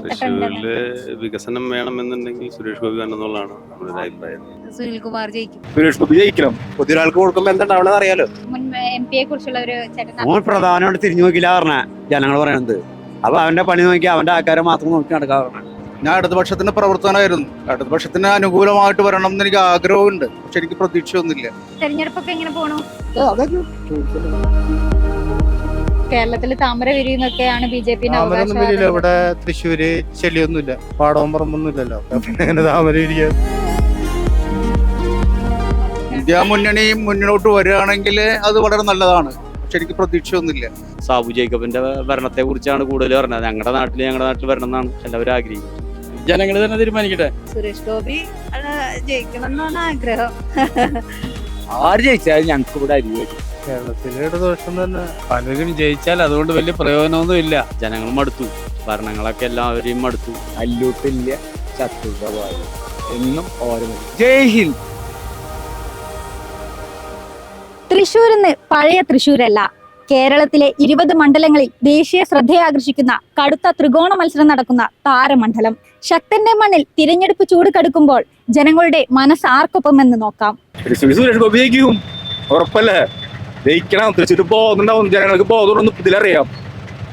തൃശ്ശൂരിൽ വികസനം വേണമെന്നുണ്ടെങ്കിൽ സുരേഷ് ഗോപി എന്നുള്ളതാണ് നമ്മുടെ ഒരു അഭിപ്രായം സുനിൽകുമാർ ജയിക്കും. സുരേഷ് ഗോപി ജയിക്കണം. പുതിയൊരാൾക്ക് കൊടുക്കുമ്പോ എന്തുണ്ടാവണമെന്ന് അറിയാലോ? മുൻ എം പിയെ കുറിച്ചുള്ള ഒരു ചേട്ടൻ ഓൻ പ്രധാനമായിട്ട് തിരിഞ്ഞു നോക്കില്ല പറഞ്ഞ. ജനങ്ങൾ പറയണത്. അപ്പൊ അവന്റെ പണി നോക്കി അവന്റെ ആൾക്കാരെ മാത്രം നോക്കി നടക്കാറുണ്ട് പറഞ്ഞ. ഞാൻ ഇടതുപക്ഷത്തിന്റെ പ്രവർത്തനമായിരുന്നു ഇടതുപക്ഷത്തിന് അനുകൂലമായിട്ട് വരണം എന്ന് എനിക്ക് ആഗ്രഹമുണ്ട്. പക്ഷെ എനിക്ക് പ്രതീക്ഷയൊന്നുമില്ല. തെരഞ്ഞെടുപ്പൊക്കെ എങ്ങനെ പോണു? കേരളത്തിൽ താമര വിരിയുന്നൊക്കെയാണ് ബി ജെ പിന്നെ ഇവിടെ തൃശ്ശൂര് ചെളിയൊന്നുമില്ല. പാടവും പറമ്പൊന്നുമില്ലല്ലോ പിന്നെ താമര വിരിയ? ഇന്ത്യ മുന്നണിയും മുന്നോട്ട് വരികയാണെങ്കിൽ അത് വളരെ നല്ലതാണ്. പക്ഷെ എനിക്ക് പ്രതീക്ഷയൊന്നുമില്ല. സാബു ജേക്കബിന്റെ ഭരണത്തെ കുറിച്ചാണ് കൂടുതൽ പറഞ്ഞത്. ഞങ്ങളുടെ നാട്ടിൽ ഞങ്ങളുടെ നാട്ടിൽ വരണം എന്നാണ് എല്ലാവരും ആഗ്രഹിക്കുന്നത്. ജനങ്ങൾ തന്നെ തീരുമാനിക്കട്ടെ? സുരേഷ് ഗോപി ജയിക്കണം എന്നാണ് ആഗ്രഹം. ആര് ജയിച്ചാലും ഞങ്ങൾക്ക് ഇവിടെ അരി കേരളത്തിലെ ഇടതുപക്ഷം തന്നെ പലരും ജയിച്ചാൽ അതുകൊണ്ട് വലിയ പ്രയോജനമൊന്നും ഇല്ല. ജനങ്ങൾ മടുത്തു. ഭരണങ്ങളൊക്കെ എല്ലാവരെയും മടുത്തു. അല്ലൂട്ടില്ല ശത്രുതവാദം എന്നും ഓരോ ജയ് ഹിന്ദ്. തൃശ്ശൂരിന്ന് പഴയ തൃശ്ശൂരല്ല കേരളത്തിലെ ഇരുപത് മണ്ഡലങ്ങളിൽ ദേശീയ ശ്രദ്ധയാകർഷിക്കുന്ന കടുത്ത ത്രികോണ മത്സരം നടക്കുന്ന താരമണ്ഡലം. ശക്തന്റെ മണ്ണിൽ തിരഞ്ഞെടുപ്പ് ചൂട് കടുക്കുമ്പോൾ ജനങ്ങളുടെ മനസ്സ് ആർക്കൊപ്പമെന്ന് നോക്കാം. തൃശ്ശൂർ സുരേഷ് ഉറപ്പല്ലേ? ജയിക്കണം. തൃശ്ശൂർ പോകുന്നുണ്ടാവും. ജനങ്ങൾക്ക് ബോധമുണ്ടെന്ന് ഇതിലറിയാം.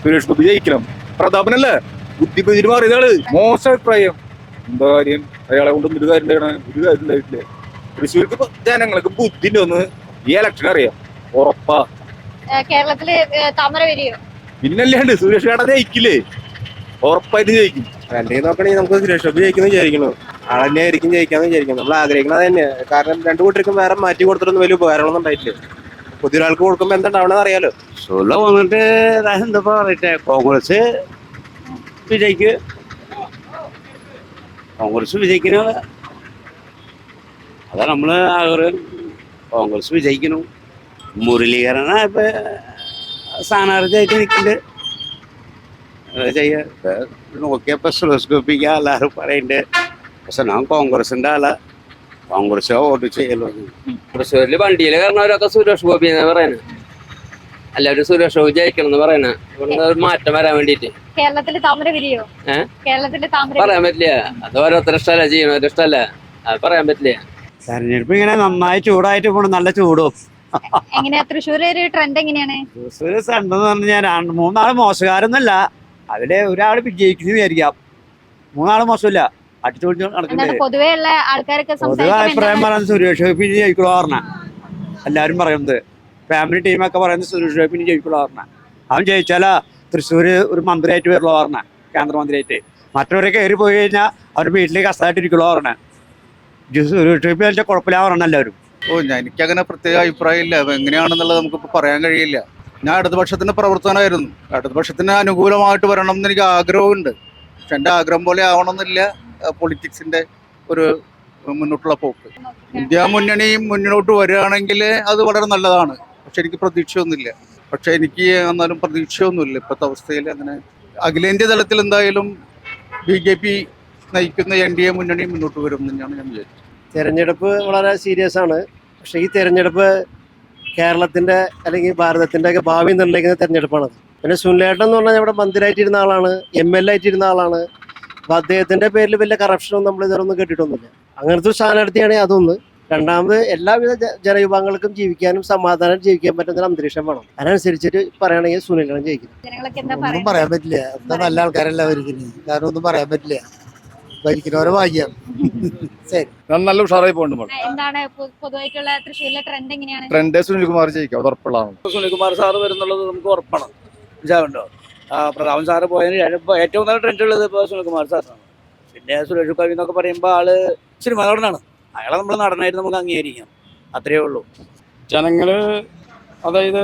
സുരേഷ് ഗോപി ജയിക്കണം. പ്രതാപനല്ലേ? ബുദ്ധി പിരിഞ്ഞു മാറിയതാണ്. മോശം അഭിപ്രായം. എന്താ കാര്യം? അയാളെ കൊണ്ട് ഒരു കാര്യം ഉണ്ടാകണ ഒരു കാര്യം ഉണ്ടായിട്ടില്ല? തൃശ്ശൂർക്ക് ജനങ്ങൾക്ക് ബുദ്ധിന്റെ ഒന്ന് ഈ ഇലക്ഷൻ അറിയാം. ഉറപ്പാ. കേരളത്തിൽ താമര വരികയോ പിന്നല്ലാണ്ട് സുരേഷ് ഗോപി ജയിക്കില്ലേ? ഉറപ്പായിട്ട് ജയിക്കും. അല്ലെങ്കിൽ നോക്കണേ നമുക്ക് സുരേഷ് ഗോപി ജയിക്കുന്നു ആൾ ആളെന്നെ ആയിരിക്കും ജയിക്കാന്ന് വിചാരിക്കുന്നു. നമ്മൾ ആഗ്രഹിക്കുന്നത് തന്നെ കാരണം രണ്ടു കൂട്ടർക്കും വേറെ മാറ്റി കൊടുത്തിട്ടൊന്നും വലിയ ഉപകാരങ്ങളൊന്നും ഉണ്ടായിട്ടില്ല. പുതിയൊരാൾക്ക് കൊടുക്കുമ്പോ എന്തുണ്ടാവണമെന്ന് അറിയാലോ. സുല വന്നിട്ട് എന്താ പറയട്ടെ കോൺഗ്രസ് വിജയിക്ക്. കോൺഗ്രസ് വിജയിക്കുന്ന അതാ നമ്മൾ ആഗ്രഹം. കോൺഗ്രസ് വിജയിക്കണം. മുരളീകരണ ഇപ്പൊ സ്ഥാനാർത്ഥിയായിട്ട് നിൽക്കുന്നുണ്ട് അത് ചെയ്യാ? ഇപ്പൊ നോക്കിയപ്പോ സുരേഷ് ഗോപിക്ക് എല്ലാവരും പറയുന്നുണ്ട് പക്ഷെ ഞാൻ കോൺഗ്രസിന്റെ ആളാ. കോൺഗ്രസ് വോട്ട് ചെയ്യലോ തൃശ്ശൂരിൽ കാരണം അവരൊക്കെ സുരേഷ് ഗോപി എന്ന് പറയുന്നത് എല്ലാവരും സുരേഷ് ഗോപി ജയിക്കണം എന്ന് പറയുന്നത് ഒരു മാറ്റം വരാൻ വേണ്ടിട്ട്. കേരളത്തിൽ താമര വിരിയോ? താമര പറയാൻ പറ്റില്ല. അത് ഓരോരുത്തർ ഇഷ്ടമല്ല ചെയ്യണവരുടെ ഇഷ്ടമല്ല അത് പറയാൻ പറ്റില്ല. തെരഞ്ഞെടുപ്പ് ഇങ്ങനെ നന്നായി ചൂടായിട്ട് പോണു നല്ല ചൂടും. എങ്ങനെയാ? തൃശ്ശൂർ ഒരു ട്രെൻഡ് എങ്ങനെയാണ്? ഒരു എന്ന് പറഞ്ഞാൽ രണ്ട് മൂന്നാൾ മോശക്കാരൊന്നല്ല അതിൽ ഒരാൾ വിജയിക്കുന്നു വിചാരിക്കാം. മൂന്നാൾ മോശമില്ല. അടിച്ചോടിച്ച് നടക്കണ്ടേ? പൊതുവെ ഉള്ള ആൾക്കാരൊക്കെ പൊതുവെ സംസാരിക്കുമ്പോ അഭിപ്രായം? പറയുന്നത് സുരേഷ് ഗോപി ജയിക്കുള്ളൂ പറഞ്ഞ. എല്ലാരും പറയുന്നത്. ഫാമിലി ടീമൊക്കെ പറയുന്നത് സുരേഷ് ഗോപിനി ജയിക്കുള്ളൂ പറഞ്ഞ. അവൻ ജയിച്ചാലാ തൃശ്ശൂര് ഒരു മന്ത്രിയായിട്ട് വരുള്ളൂ പറഞ്ഞ കേന്ദ്രമന്ത്രിയായിട്ട്. മറ്റവരെ കയറി പോയി കഴിഞ്ഞാൽ അവർ വീട്ടിലേക്ക് കഷ്ടമായിട്ട് ഇരിക്കുള്ളൂ പറഞ്ഞ. സുരേഷ് ഗോപി വെച്ചാൽ കുഴപ്പമില്ല പറഞ്ഞ എല്ലാവരും. ഓ ഞാൻ എനിക്കങ്ങനെ പ്രത്യേക അഭിപ്രായമില്ല ഇല്ല. എങ്ങനെയാണെന്നുള്ളത് നമുക്കിപ്പോൾ പറയാൻ കഴിയില്ല. ഞാൻ ഇടതുപക്ഷത്തിന്റെ പ്രവർത്തനമായിരുന്നു ഇടതുപക്ഷത്തിന് അനുകൂലമായിട്ട് വരണം എന്ന് എനിക്ക് ആഗ്രഹമുണ്ട് പക്ഷെ എന്റെ ആഗ്രഹം പോലെ ആവണമെന്നില്ല. പൊളിറ്റിക്സിന്റെ ഒരു മുന്നോട്ടുള്ള പോക്ക്. ഇന്ത്യ മുന്നണിയും മുന്നോട്ട് വരികയാണെങ്കിൽ അത് വളരെ നല്ലതാണ്. പക്ഷെ എനിക്ക് പ്രതീക്ഷയൊന്നുമില്ല. പക്ഷെ എനിക്ക് എന്നാലും പ്രതീക്ഷയൊന്നുമില്ല ഇപ്പോഴത്തെ അവസ്ഥയിൽ അങ്ങനെ. അഖിലേന്ത്യാ തലത്തിൽ എന്തായാലും ബി ജെ പി നയിക്കുന്ന എൻ ഡി എ മുന്നണി മുന്നോട്ട് വരും തന്നെയാണ് ഞാൻ വിചാരിച്ചത്. തെരഞ്ഞെടുപ്പ് വളരെ സീരിയസ് ആണ്. പക്ഷെ ഈ തെരഞ്ഞെടുപ്പ് കേരളത്തിന്റെ അല്ലെങ്കിൽ ഭാരതത്തിന്റെ ഒക്കെ ഭാവി നിർണയിക്കുന്ന തെരഞ്ഞെടുപ്പാണത്. പിന്നെ സുനിലേട്ടൻ എന്ന് പറഞ്ഞാൽ ഇവിടെ മന്ത്രിയായിട്ടിരുന്ന ആളാണ് എം എൽ എ ആയിട്ടിരുന്ന ആളാണ്. അപ്പൊ അദ്ദേഹത്തിന്റെ പേരിൽ വലിയ കറപ്ഷനും നമ്മൾ ഇതുവരെ കേട്ടിട്ടൊന്നുമില്ല. അങ്ങനത്തെ ഒരു സ്ഥാനാർത്ഥിയാണെങ്കിൽ അതൊന്ന് രണ്ടാമത് എല്ലാവിധ ജനവിഭാഗങ്ങൾക്കും ജീവിക്കാനും സമാധാനം ജീവിക്കാൻ പറ്റുന്ന ഒരു അന്തരീക്ഷം വേണം. അതിനനുസരിച്ചിട്ട് പറയുകയാണെങ്കിൽ സുനിലാണ് ജയിക്കുന്നത്. ജനങ്ങളൊക്കെ എന്താ ഒന്നും പറയാൻ പറ്റില്ല. എന്താ നല്ല ആൾക്കാരല്ല ഭരിക്കുന്നത് കാരണം ഒന്നും പറയാൻ പറ്റില്ല. ഭരിക്കുന്നവരെ ഭാഗ്യം. ശരി. നല്ല ഉഷാറായി പോകുന്നുണ്ട് എന്താണ് പൊ- പൊതുവായിട്ടുള്ള തൃശ്ശൂരിലെ ട്രെൻഡ് എങ്ങനെയാണ്? ട്രെൻഡ് സുനിൽകുമാർ ജയിക്കാം. ഉറപ്പുള്ളതാണ്. സുനിൽകുമാർ സാറ് വരുന്നുള്ളത് നമുക്ക് ഉറപ്പാണ്. മനസ്സിലാവുണ്ടോ പ്രതാപൻ സാറ് പോയതിന് ശേഷം ഇപ്പൊ ഏറ്റവും നല്ല ട്രെൻഡ് ഉള്ളത് ഇപ്പോൾ സുനിൽകുമാർ സാറാണ്. പിന്നെ സുരേഷ് കവി എന്നൊക്കെ പറയുമ്പോൾ ആൾ സിനിമ നടനാണ് അയാളെ നമ്മൾ നടനായിട്ട് നമുക്ക് അംഗീകരിക്കാം. അത്രയേ ഉള്ളൂ. ജനങ്ങൾ അതായത്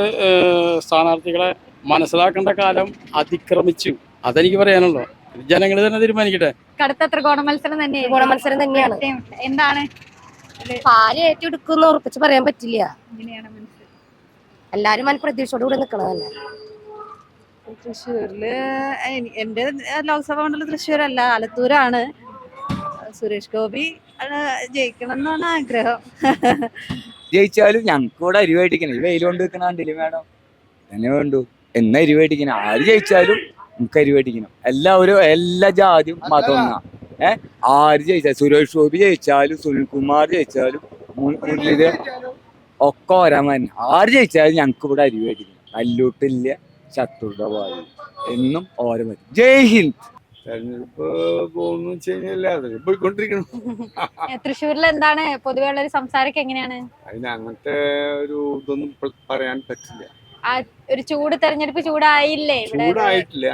സ്ഥാനാർത്ഥികളെ മനസ്സിലാക്കേണ്ട കാലം അതിക്രമിച്ചു. അതെനിക്ക് പറയാനുള്ളൂ. ജനങ്ങൾ തന്നെ തീരുമാനിക്കട്ടെ. കടുത്ത ത്രികോണ മത്സരം തന്നെ ത്രികോണ മത്സരം തന്നെയാണ്. എന്താണ്? ആര് ഏറ്റെടുക്കുമെന്ന് ഉറപ്പിച്ച് പറയാൻ പറ്റില്ല. എല്ലാരും അതിന് പ്രതീക്ഷയോട് കൂടി തൃശ്ശൂരിൽ എന്റെ ലോക്സഭാ മണ്ഡലം തൃശ്ശൂരല്ല ആലത്തൂരാണ്. സുരേഷ് ഗോപി ജയിക്കണം എന്നാണ് ആഗ്രഹം. ജയിച്ചാലും ഞങ്ങൾക്ക് ഇവിടെ അരിവേട്ടിക്കണം ഈ വെയിൽ കൊണ്ട് നിൽക്കണ കണ്ടില്ലേ മേഡം? തന്നെ വേണ്ടു എന്നെ അരിവേട്ടിക്കണം ആര് ജയിച്ചാലും നമുക്ക് അരിവടിക്കണം എല്ലാവരും എല്ലാ ജാതിയും മതം ഏഹ് ആര് ജയിച്ചാലും സുരേഷ് ഗോപി ജയിച്ചാലും സുനിൽകുമാർ ജയിച്ചാലും മുരളീധരൻ ഒക്കെ ഓരാൻ ആര് ജയിച്ചാലും ഞങ്ങൾക്ക് ഇവിടെ അരി മേടിക്കണം കല്ലൂട്ടില്ല ശത്രുത ഭാവി എന്നും ഓരോ ജയ് ഹിന്ദ്. തെരഞ്ഞെടുപ്പ് പോകുന്നു വെച്ച് കഴിഞ്ഞാൽ അതിൽ പോയിക്കൊണ്ടിരിക്കണം തൃശ്ശൂരിൽ എന്താണ്? പൊതുവെ ഉള്ള ഒരു സംസാരമൊക്കെ എങ്ങനെയാണ്? അതിന് അങ്ങനത്തെ ഒരു ഇതൊന്നും പറയാൻ പറ്റില്ല. ഒരു ചൂട് തെരഞ്ഞെടുപ്പ് ചൂടായില്ലേ ഇവിടെ? ചൂടായിട്ടില്ല.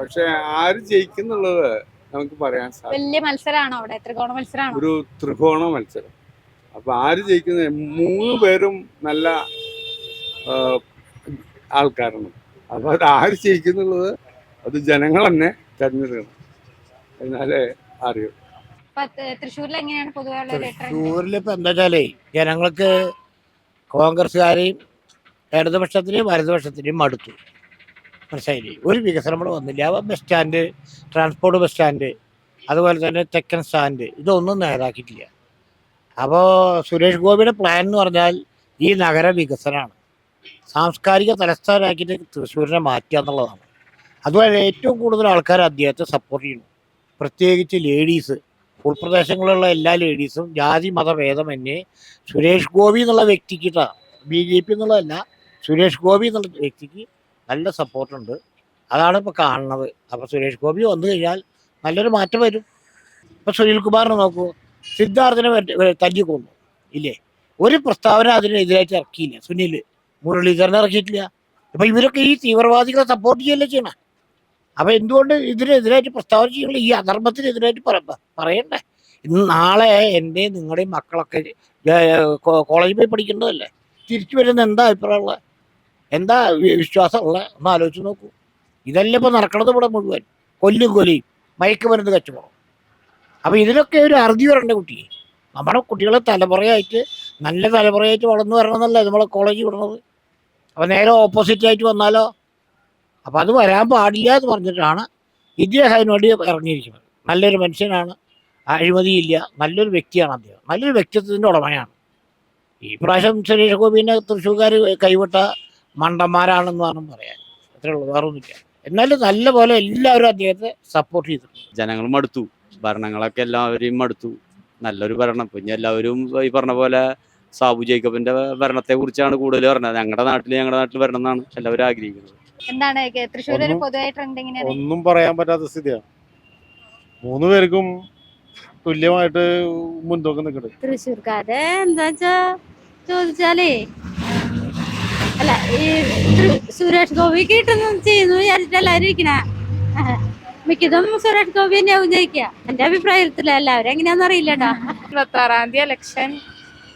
പക്ഷെ ആര് ജയിക്കുന്നുള്ളത് നമുക്ക് പറയാൻ സാധിക്കും വലിയ മത്സരമാണോ അവിടെ? ത്രികോണ മത്സരമാണോ ഒരു ത്രികോണ മത്സരം. അപ്പൊ ആര് ജയിക്കുന്ന മൂന്ന് പേരും നല്ല ആൾക്കാരാണ്. അപ്പൊ അത് ആര് ജയിക്കുന്നുള്ളത് അത് ജനങ്ങൾ തന്നെ തെരഞ്ഞെടുക്കണം. എന്നാലേ അറിയൂ. തൃശ്ശൂരിൽ എങ്ങനെയാണ് പൊതുവെ തൃശ്ശൂരിൽ ഇപ്പൊ എന്താ വെച്ചാലേ ജനങ്ങൾക്ക് കോൺഗ്രസ്സുകാരെയും ഇടതുപക്ഷത്തിനെയും വലതുപക്ഷത്തിനെയും മടുത്തു. മനസ്സിലായില്ലേ? ഒരു വികസനം ഇവിടെ വന്നില്ല. Bus stand transport bus stand അതുപോലെ തന്നെ തെക്കൻ സ്റ്റാൻഡ് ഇതൊന്നും നേരാക്കിയിട്ടില്ല അപ്പോൾ സുരേഷ് ഗോപിയുടെ പ്ലാൻ എന്ന് പറഞ്ഞാൽ ഈ നഗര വികസനമാണ്. സാംസ്കാരിക തലസ്ഥാനമാക്കിയിട്ട് തൃശ്ശൂരിനെ മാറ്റുക എന്നുള്ളതാണ്. അതുപോലെ ഏറ്റവും കൂടുതൽ ആൾക്കാർ അദ്ദേഹത്തെ സപ്പോർട്ട് ചെയ്യുന്നു. പ്രത്യേകിച്ച് ലേഡീസ് ഉൾപ്രദേശങ്ങളിലുള്ള എല്ലാ ലേഡീസും ജാതി എന്നെ സുരേഷ് ഗോപി എന്നുള്ള വ്യക്തിക്ക് ബി ജെ പി എന്നുള്ളതല്ല സുരേഷ് ഗോപി എന്നുള്ള വ്യക്തിക്ക് നല്ല സപ്പോർട്ടുണ്ട് അതാണ് ഇപ്പോൾ കാണുന്നത്. അപ്പോൾ സുരേഷ് ഗോപി വന്നു കഴിഞ്ഞാൽ നല്ലൊരു മാറ്റം വരും. ഇപ്പോൾ സുനിൽകുമാറിനെ നോക്കൂ. സിദ്ധാർത്ഥിനെ തല്ലിക്കൊന്നു. ഇല്ലേ? ഒരു പ്രസ്താവന അതിനെതിരായിട്ട് ഇറക്കിയില്ല. സുനിൽ മുരളീധരനെ ഇറക്കിയിട്ടില്ല. അപ്പം ഇവരൊക്കെ ഈ തീവ്രവാദികളെ സപ്പോർട്ട് ചെയ്യല്ലേ ചെയ്യണം? അപ്പം എന്തുകൊണ്ട് ഇതിനെതിരായിട്ട് പ്രസ്താവന ചെയ്യണില്ല ഈ അധർമ്മത്തിനെതിരായിട്ട് പറ പറയണ്ടേ? ഇന്ന് നാളെ എന്റെ നിങ്ങളുടെയും മക്കളൊക്കെ കോളേജിൽ പോയി പഠിക്കേണ്ടതല്ലേ? തിരിച്ചു വരുന്ന എന്താ അഭിപ്രായമുള്ളത് എന്താ വിശ്വാസം വിശ്വാസമുള്ളത് ഒന്ന് ആലോചിച്ച് നോക്കൂ. ഇതല്ലേ ഇപ്പോൾ നടക്കണത് ഇവിടെ മുഴുവൻ? കൊല്ലും കൊലയും മയക്കുമരുന്ന് കച്ചവടം അപ്പോൾ ഇതിനൊക്കെ ഒരു അറുതി വരണ്ട കുട്ടിയെ? നമ്മുടെ കുട്ടികളെ തലമുറയായിട്ട് നല്ല തലമുറയായിട്ട് വളർന്നു വരണമെന്നല്ല നമ്മളെ കോളേജ് വിടണത് അപ്പോൾ നേരെ ഓപ്പോസിറ്റ് ആയിട്ട് വന്നാലോ? അപ്പോൾ അത് വരാൻ പാടില്ല എന്ന് പറഞ്ഞിട്ടാണ് ഇദ്ദേഹത്തിന് വേണ്ടി ഇറങ്ങിയിരിക്കുന്നത്. നല്ലൊരു മനുഷ്യനാണ് അഴിമതിയില്ല നല്ലൊരു വ്യക്തിയാണ് അദ്ദേഹം. നല്ലൊരു വ്യക്തിത്വത്തിന്റെ ഉടമയാണ്. ഈ പ്രാവശ്യം സുരേഷ് ഗോപിനെ തൃശ്ശൂർക്കാർ കൈവിട്ട മണ്ടന്മാരാണെന്ന് വേണം പറയാൻ. അത്രേ ഉള്ളൂ വേറെ ഒന്നുമില്ല എന്നാലും നല്ല പോലെ എല്ലാവരും അദ്ദേഹത്തെ സപ്പോർട്ട് ചെയ്തിട്ടുണ്ട്. ജനങ്ങൾ മടുത്തു. ഭരണങ്ങളൊക്കെ എല്ലാവരെയും മടുത്തു. നല്ലൊരു ഭരണം. ഇപ്പൊ ഇനി എല്ലാവരും ഈ പറഞ്ഞ പോലെ സാബു ജേക്കബിന്റെ ഭരണത്തെ കുറിച്ചാണ് കൂടുതൽ പറഞ്ഞത്. ഞങ്ങളുടെ നാട്ടിൽ ഞങ്ങളുടെ നാട്ടിൽ വരണം എന്നാണ് എല്ലാവരും ആഗ്രഹിക്കുന്നത്. എന്താണ്? തൃശ്ശൂർ ഒരു ഒന്നും- പൊതുവായ ട്രെൻഡ് എങ്ങനെയാണ്? ഒന്നും പറയാൻ പറ്റാത്ത സ്ഥിതിയാണ് മൂന്ന് പേർക്കും തുല്യമായിട്ട് മുൻതൂക്കം നിൽക്കണം തൃശ്ശൂർക്കാരെ എന്താ വെച്ചാ ചോദിച്ചാലേ അല്ല ഈ സുരേഷ് ഗോപി കിട്ടുന്നു ചെയ്യുന്നു വിചാരിച്ചിട്ട് എല്ലാവരും ഇരിക്കണേ. മിക്കതും സുരേഷ് ഗോപി തന്നെയാവും ജയിക്കുക എന്റെ അഭിപ്രായത്തിൽ എല്ലാവരും എങ്ങനെയാന്ന് അറിയില്ലട്ടാ. ഇരുപത്തി ആറാം തീയതി ഇലക്ഷൻ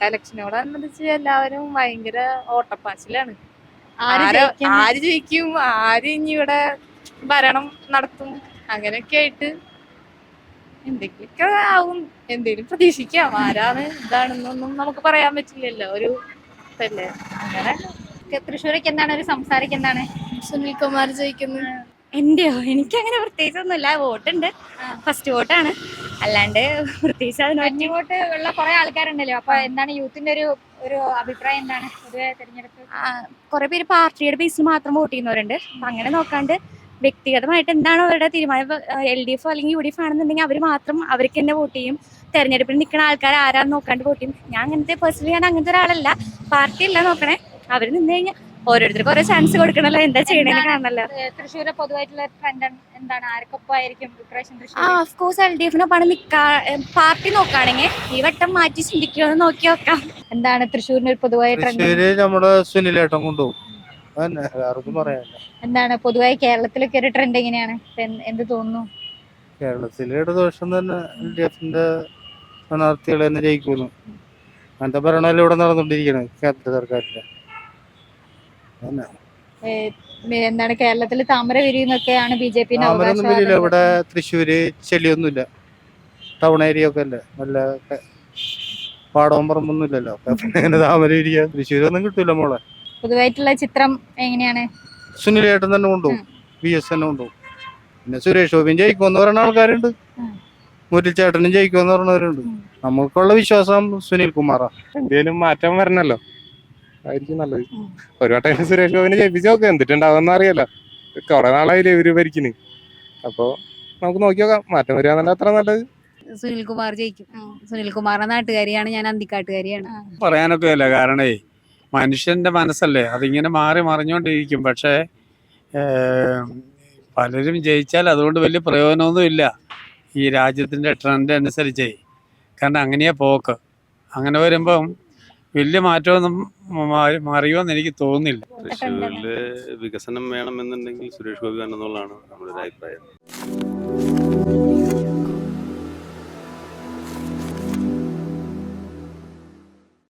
ഇലക്ഷനോടനുബന്ധിച്ച് എല്ലാവരും ഭയങ്കര ഓട്ടപ്പാച്ചിലാണ്. ആര് ജയിക്കും? ആര് ജയിക്കും? ആര് ഇനി ഇവിടെ ഭരണം നടത്തും? അങ്ങനെയൊക്കെ ആയിട്ട് എന്തെങ്കിലുമൊക്കെ ആവും? എന്തേലും പ്രതീക്ഷിക്കാം. ആരാണ് ഇതാണെന്നൊന്നും നമുക്ക് പറയാൻ പറ്റില്ലല്ലോ. ഒരു ഇതല്ലേ? അങ്ങനെ. തൃശ്ശൂരൊക്കെ എന്താണ്? ഒരു സംസാരിക്ക് സുനിൽ കുമാർ ജയിക്കുന്നു. എന്റെയോ? എനിക്ക് അങ്ങനെ പ്രത്യേകിച്ചൊന്നുമില്ല. വോട്ടുണ്ട്. ഫസ്റ്റ് വോട്ടാണ്. അല്ലാണ്ട് പ്രത്യേകിച്ച് അതിന് വോട്ട് ഉള്ള കുറെ ആൾക്കാരുണ്ടല്ലോ. അപ്പൊ എന്താണ് യൂത്തിന്റെ ഒരു ഒരു അഭിപ്രായം എന്താണ്? പൊതുവെ തെരഞ്ഞെടുപ്പ്? കുറെ പേര് പാർട്ടിയുടെ ബേസിൽ മാത്രം വോട്ട് ചെയ്യുന്നവരുണ്ട്. അങ്ങനെ നോക്കാണ്ട് വ്യക്തിഗതമായിട്ട് എന്താണ് അവരുടെ തീരുമാനം? എൽ ഡി എഫ് അല്ലെങ്കിൽ യു ഡി എഫ് ആണെന്നുണ്ടെങ്കിൽ അവർ മാത്രം അവർക്ക് തന്നെ വോട്ട് ചെയ്യും. തെരഞ്ഞെടുപ്പിൽ നിൽക്കുന്ന ആൾക്കാർ ആരാന്ന് നോക്കാണ്ട് വോട്ട് ചെയ്യും. ഞാൻ അങ്ങനത്തെ പേഴ്സണലി ഞാൻ അങ്ങനത്തെ ഒരാളല്ല. പാർട്ടി അല്ല നോക്കണേ. അവർ നിന്ന് കഴിഞ്ഞാൽ ഓരോരുത്തർക്ക് ഓരോ ചാൻസ് കൊടുക്കണല്ലോ എന്താ ചെയ്യണേന്ന് കാണണല്ലോ. തൃശ്ശൂരെ പൊതുവായിട്ടുള്ള ട്രെൻഡ് എന്താണ്? ആർക്കൊപ്പം ആയിരിക്കും ആ ഓഫ് കോഴ്സ് എൽ ഡി എഫിനൊപ്പാണ് നിക്കാ പാർട്ടി നോക്കുകയാണെങ്കിൽ ഈ വട്ടം മാറ്റി ചിന്തിക്കുമെന്ന് നോക്കി നോക്കാം. എന്താണ് തൃശ്ശൂരിന്റെ ഒരു പൊതുവായ ട്രെൻഡ് തൃശ്ശൂര് നമ്മുടെ സുനിലേട്ടൻ കൊണ്ടുപോകും. അതന്നെ വേറൊന്നും പറയാനില്ല. എന്താണ്? പൊതുവായി കേരളത്തിലൊക്കെ ഒരു ട്രെൻഡ് എങ്ങനെയാണ്? ഇപ്പൊ എന്ത് എന്ത് തോന്നുന്നു? കേരളത്തിലെ ഇടതുപക്ഷം തന്നെ എൽ ഡി എഫിന്റെ സ്ഥാനാർത്ഥികളെ തന്നെ ജയിക്കുന്നു അങ്ങനത്തെ ഭരണമല്ലേ ഇവിടെ നടന്നുകൊണ്ടിരിക്കുന്നത് കേന്ദ്ര സർക്കാരിന്റെ എന്താണ് കേരളത്തിൽ താമര വിരിയുന്നൊക്കെയാണ് ബി ജെ പി ഇവിടെ തൃശ്ശൂര് ചെളിയൊന്നുമില്ല. ടൗൺ ഏരിയ ഒക്കെ അല്ലേ? നല്ല പാടവും പറമ്പൊന്നും ഇല്ലല്ലോ. അപ്പൊ എങ്ങനെ താമര ഇരിക്കുക തൃശ്ശൂരൊന്നും കിട്ടൂല മോളെ. പൊതുവായിട്ടുള്ള ചിത്രം എങ്ങനെയാണ്? സുനിലേട്ടൻ തന്നെ കൊണ്ടുപോകും. ബി എസ് തന്നെ കൊണ്ടുപോകും. പിന്നെ സുരേഷ് ഗോപിയും ജയിക്കുമെന്ന് പറയുന്ന ആൾക്കാരുണ്ട്. മുരളി ചേട്ടനും ജയിക്കുമെന്ന് പറഞ്ഞവരുണ്ട്. നമുക്കുള്ള വിശ്വാസം സുനിൽ കുമാറാ എന്തേലും മാറ്റം വരണല്ലോ. ആയിരിക്കും നല്ലത്. ഒരു വട്ടം സുരേഷ് ഗോപിനെ ജയിപ്പിച്ച് നോക്കുക എന്നിട്ടുണ്ടാവുമെന്ന് അറിയാലോ. കൊറേ നാളായില്ലേ ഇവർ ഭരിക്കുന്നു അപ്പോൾ നമുക്ക് നോക്കി നോക്കാം മാറ്റം വരികയാണെന്നുണ്ടെങ്കിൽ അത്ര നല്ലത്. സുനിൽകുമാർ ജയിക്കും. സുനിൽകുമാറിന്റെ നാട്ടുകാരിയാണ് ഞാൻ അന്തിക്കാട്ടുകാരിയാണ്. പറയാനൊക്കെ അല്ല കാരണേ മനുഷ്യന്റെ മനസ്സല്ലേ അതിങ്ങനെ മാറി മറിഞ്ഞുകൊണ്ടിരിക്കും പക്ഷേ പലരും ജയിച്ചാൽ അതുകൊണ്ട് വലിയ പ്രയോജനമൊന്നുമില്ല ഈ രാജ്യത്തിന്റെ ട്രെൻഡ് അനുസരിച്ചേ. കാരണം അങ്ങനെയാ പോക്ക്. അങ്ങനെ വരുമ്പം വലിയ മാറ്റമൊന്നും മാറിയോന്ന് എനിക്ക് തോന്നുന്നില്ല. തൃശ്ശൂരിൽ വികസനം വേണമെന്നുണ്ടെങ്കിൽ സുരേഷ് ഗോപി വേണമെന്നുള്ളതാണ് നമ്മുടെ അഭിപ്രായം.